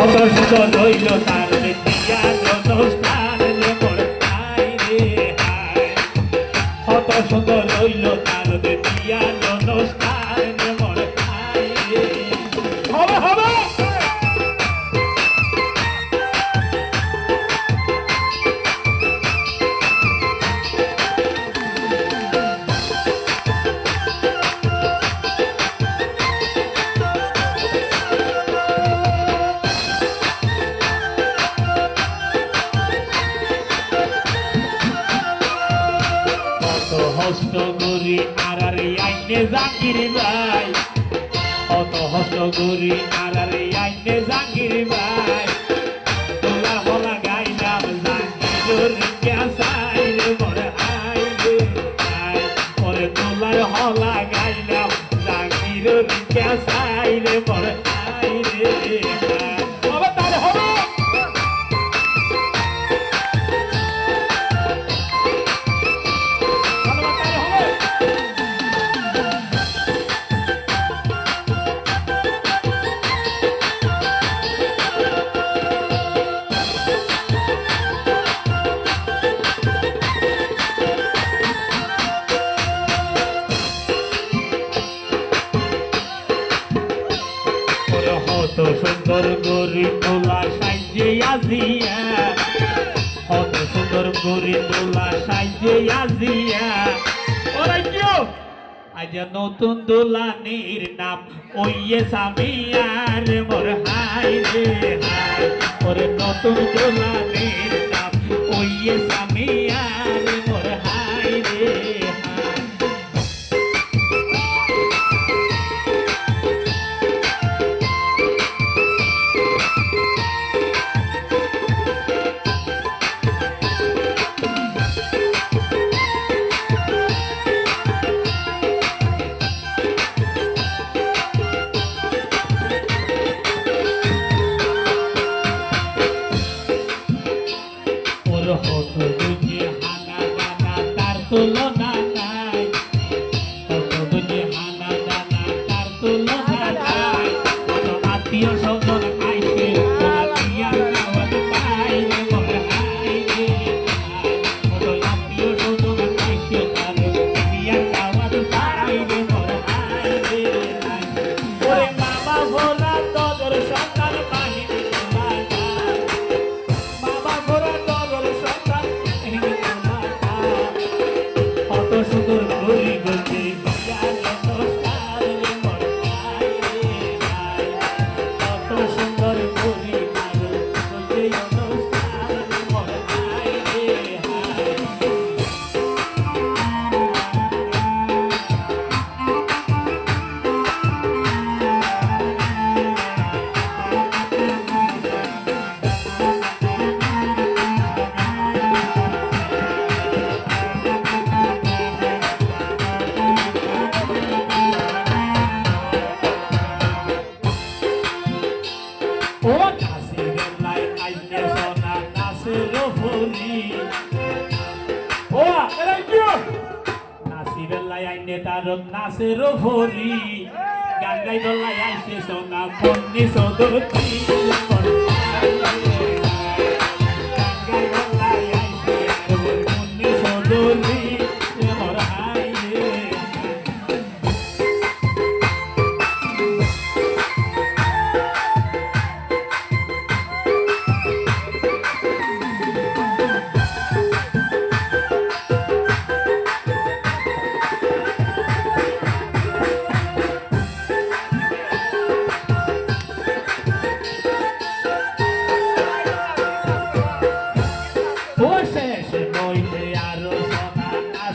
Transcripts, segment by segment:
অবশ্য দইল তার দিয়া অনুষ্ঠান হাই রে হাই হত সুন্দর দইল তার দিয়া হস্ত করি আর আর আইনে জাঙ্গির ভাই। অত হস্ত করি আর আর আইনে জাঙ্গির ভাই। সুন্দর গরি তোলা সাজে আজিয়া। কত সুন্দর গরি তোলা সাজে আজিয়া। আজ নতুন দোলানির নাম ওইয়ে সামিয়ার মোর হাই রে হাই ওরে নতুন দোলানির নাম ওইয়ে সামিয়া। তারক নাচের ভরি গান গাই বল্লাই আইসে সোনা পন্নি সদরী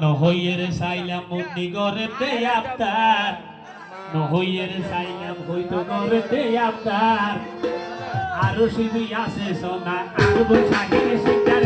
নহইয়ের সাইলাম মুন্নি গরেতে আফতার নহইয়ের সাইলাম হইতো গরেতে আফতার আরও শুধু আছে সোনা, আর বসাহির শিকার